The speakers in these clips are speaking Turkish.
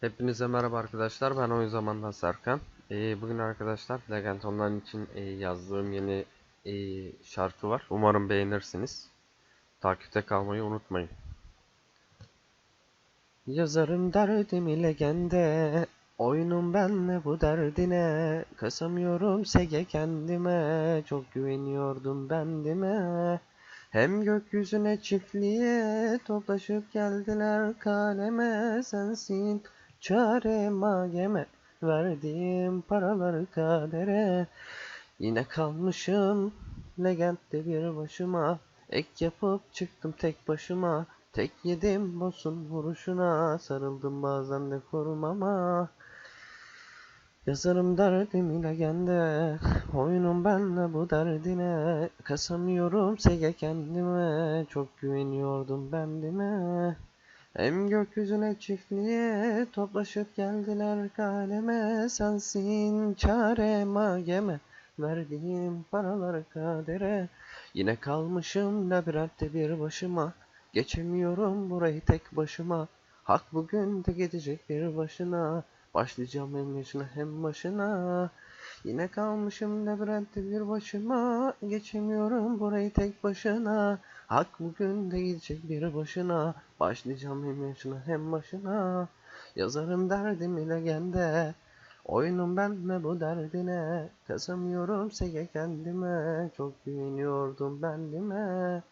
Hepinize merhaba arkadaşlar. Ben oyun zamandan Serkan. Ee, bugün arkadaşlar Legend Online için e, yazdığım yeni e, şarkı var. Umarım beğenirsiniz. Takipte kalmayı unutmayın. Yazarım derdimi legende Oyunum benle bu derdine Kasamıyorum sege kendime Çok güveniyordum bendime Hem gökyüzüne çiftliğe Toplaşıp geldiler kaleme Sensin çare mageme Verdiğim paraları kadere. Yine kalmışım legendde bir başıma. Ek yapıp çıktım tek başıma. Tek yedim boss'un vuruşuna. Sarıldım bazen de korumama. Yazarım derdim legende. Oyunum benle bu derdine. Kasamıyorum sege kendime. Çok güveniyordum bendime Hem gökyüzüne çiftliğe Toplaşıp geldiler kaleme Sensin çare mageme. Verdiğim paraları kadere. Yine kalmışım labirentte bir başıma. Geçemiyorum burayı tek başıma. Hak bugün de gidecek bir başına. Başlayacağım hem yaşına hem başına Yine kalmışım labirentte bir başıma Geçemiyorum burayı tek başına. Hak bugün de gidecek bir başına Başlayacağım hem yaşına hem başına. Yazarım derdimi legende Oyunum benle bu derdine. Kasamıyorum sege kendime Çok güveniyordum bendime.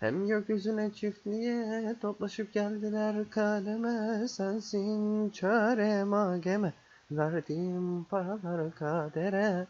Hem gökyüzüne çiftliğe Toplaşıp geldiler kaleme Sensin çare mageme Verdiğim paraları kadere